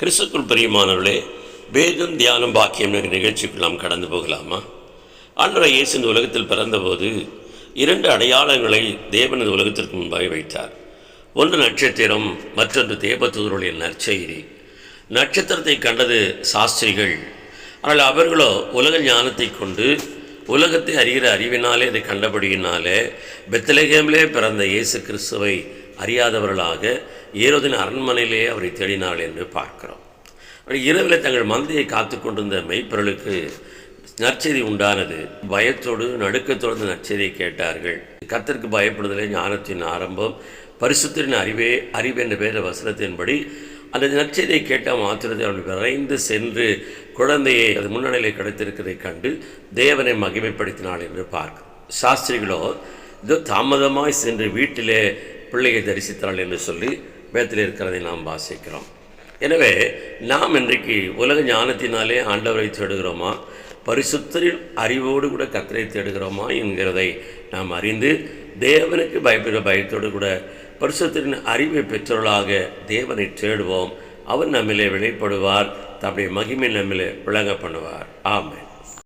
கிறிஸ்துக்குள் பிரியமானவர்களே வேதம் தியானம் பாக்கியம் என்ற நிகழ்ச்சிக்கு நாம் கடந்து போகலாமா? ஆண்டவரை இயேசு இந்த உலகத்தில் பிறந்தபோது இரண்டு அடையாளங்களை தேவன் இந்த உலகத்திற்கு முன்பாக வைத்தார். ஒன்று நட்சத்திரம் மற்றொன்று தேவதூதருடைய நற்செய்தி. நட்சத்திரத்தை கண்டது சாஸ்திரிகள். ஆனால் அவர்களோ உலக ஞானத்தை கொண்டு உலகத்தை அறிகிற அறிவினாலே அதை கண்டபடியினாலே பெத்தலகேமிலே பிறந்த இயேசு கிறிஸ்துவை அறியாதவர்களாக ஏரோதின் அரண்மனையிலே அவரை தேடினாள் என்று பார்க்கிறோம். இரவில் தங்கள் மந்தையை காத்து கொண்டிருந்த மெய்ப்பொருளுக்கு நற்செய்தி உண்டானது. பயத்தோடு நடுக்கத்தோடு நற்செய்தியை கேட்டார்கள். கத்திற்கு பயப்படுதலே ஞானத்தின் ஆரம்பம். பரிசுத்தரின் அறிவே அறிவு என்ற பேர வசனத்தின்படி அந்த நற்செய்தியை கேட்ட மாத்திரத்தை அவன் விரைந்து சென்று குழந்தையை அது முன்னணியில் கிடைத்திருக்கிறதை கண்டு தேவனை மகிமைப்படுத்தினாள் என்று பார்க்க சாஸ்திரிகளோ இதோ தாமதமாய் சென்று வீட்டிலே பிள்ளையை தரிசித்தாள் என்று சொல்லி வேத்தில் இருக்கிறதை நாம் வாசிக்கிறோம். எனவே நாம் இன்றைக்கு உலக ஞானத்தினாலே ஆண்டவரை தேடுகிறோமா? பரிசுத்தரின் அறிவோடு கூட கத்தரை தேடுகிறோமா என்கிறதை நாம் அறிந்து தேவனுக்கு பயப்படுகிற பயத்தோடு கூட பரிசுத்தரின் அறிவை பெற்றவர்களாக தேவனை தேடுவோம். அவர் நம்மிலே வெளிப்படுவார் தம்முடைய மகிமை நம்மிலே விளங்க பண்ணுவார் ஆமாம்